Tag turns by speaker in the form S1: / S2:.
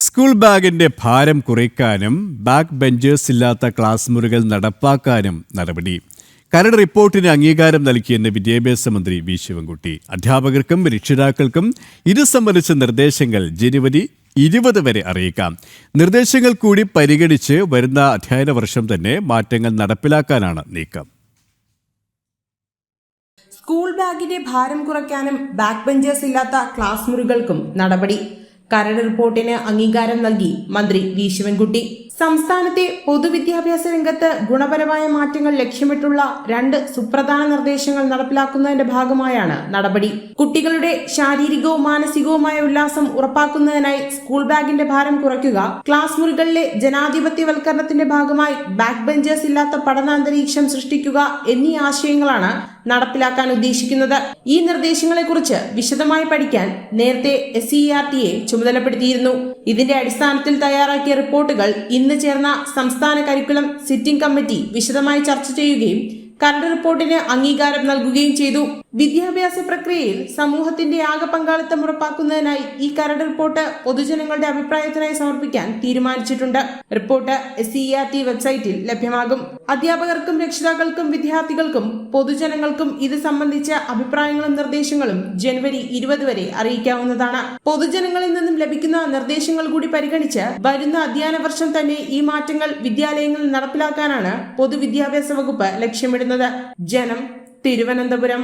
S1: School ബാഗിന്റെ ഭാരം കുറയ്ക്കാനും ബാക്ക് ബെഞ്ചേഴ്സ് ഇല്ലാത്ത ക്ലാസ് മുറികൾ നടപ്പാക്കാനും നടപടി. കരട് റിപ്പോർട്ടിന് അംഗീകാരം നൽകിയെന്ന് വിദ്യാഭ്യാസ മന്ത്രി വി. ശിവൻകുട്ടി. അധ്യാപകർക്കും രക്ഷിതാക്കൾക്കും ഇത് സംബന്ധിച്ച നിർദ്ദേശങ്ങൾ ജനുവരി ഇരുപത് വരെ അറിയിക്കാം. നിർദ്ദേശങ്ങൾ കൂടി പരിഗണിച്ച് വരുന്ന അധ്യയന വർഷം തന്നെ മാറ്റങ്ങൾ നടപ്പിലാക്കാനാണ് നീക്കം.
S2: സ്കൂൾ ബാഗിന്റെ ഭാരം കുറയ്ക്കാനും ബാക്ക് ബെഞ്ചേഴ്സ് ഇല്ലാത്ത ക്ലാസ് മുറികൾക്കും നടപടി. കരട് റിപ്പോർട്ടിന് അംഗീകാരം നൽകി മന്ത്രി വി ശിവൻകുട്ടി. സംസ്ഥാനത്തെ പൊതുവിദ്യാഭ്യാസ രംഗത്ത് ഗുണപരമായ മാറ്റങ്ങൾ ലക്ഷ്യമിട്ടുള്ള രണ്ട് സുപ്രധാന നിർദ്ദേശങ്ങൾ നടപ്പിലാക്കുന്നതിന്റെ ഭാഗമായാണ് നടപടി. കുട്ടികളുടെ ശാരീരികവും മാനസികവുമായ ഉല്ലാസം ഉറപ്പാക്കുന്നതിനായി സ്കൂൾ ബാഗിന്റെ ഭാരം കുറയ്ക്കുക. ക്ലാസ് മുറികളിലെ ജനാധിപത്യവൽക്കരണത്തിന്റെ ഭാഗമായി ബാക്ക് ബെഞ്ചേഴ്സ് ഇല്ലാത്ത പഠനാന്തരീക്ഷം സൃഷ്ടിക്കുക എന്നീ ആശയങ്ങളാണ് നടപ്പിലാക്കാൻ ഉദ്ദേശിക്കുന്നത്. ഈ നിർദ്ദേശങ്ങളെക്കുറിച്ച് വിശദമായി പഠിക്കാൻ നേരത്തെ എസ് സി ആർ ടിയെ ചുമതലപ്പെടുത്തിയിരുന്നു. ഇതിന്റെ അടിസ്ഥാനത്തിൽ തയ്യാറാക്കിയ റിപ്പോർട്ടുകൾ ഇന്ന് ചേർന്ന സംസ്ഥാന കരിക്കുളം സിറ്റിംഗ് കമ്മിറ്റി വിശദമായി ചർച്ച ചെയ്യുകയും കരട് റിപ്പോർട്ടിന് അംഗീകാരം നൽകുകയും ചെയ്തു. വിദ്യാഭ്യാസ പ്രക്രിയയിൽ സമൂഹത്തിന്റെ ആകെ പങ്കാളിത്തം ഉറപ്പാക്കുന്നതിനായി ഈ കരട് റിപ്പോർട്ട് പൊതുജനങ്ങളുടെ അഭിപ്രായത്തിനായി സമർപ്പിക്കാൻ തീരുമാനിച്ചിട്ടുണ്ട്. Report S C R T വെബ്സൈറ്റിൽ ലഭ്യമാകും. അധ്യാപകർക്കും രക്ഷിതാക്കൾക്കും വിദ്യാർത്ഥികൾക്കും പൊതുജനങ്ങൾക്കും ഇത് സംബന്ധിച്ച അഭിപ്രായങ്ങളും നിർദ്ദേശങ്ങളും ജനുവരി ഇരുപത് വരെ അറിയിക്കാവുന്നതാണ്. പൊതുജനങ്ങളിൽ നിന്നും ലഭിക്കുന്ന നിർദ്ദേശങ്ങൾ കൂടി പരിഗണിച്ച് വരുന്ന അധ്യയന വർഷം തന്നെ ഈ മാറ്റങ്ങൾ വിദ്യാലയങ്ങളിൽ നടപ്പിലാക്കാനാണ് പൊതുവിദ്യാഭ്യാസ വകുപ്പ് ലക്ഷ്യമിടുന്നത്. ജനം തിരുവനന്തപുരം.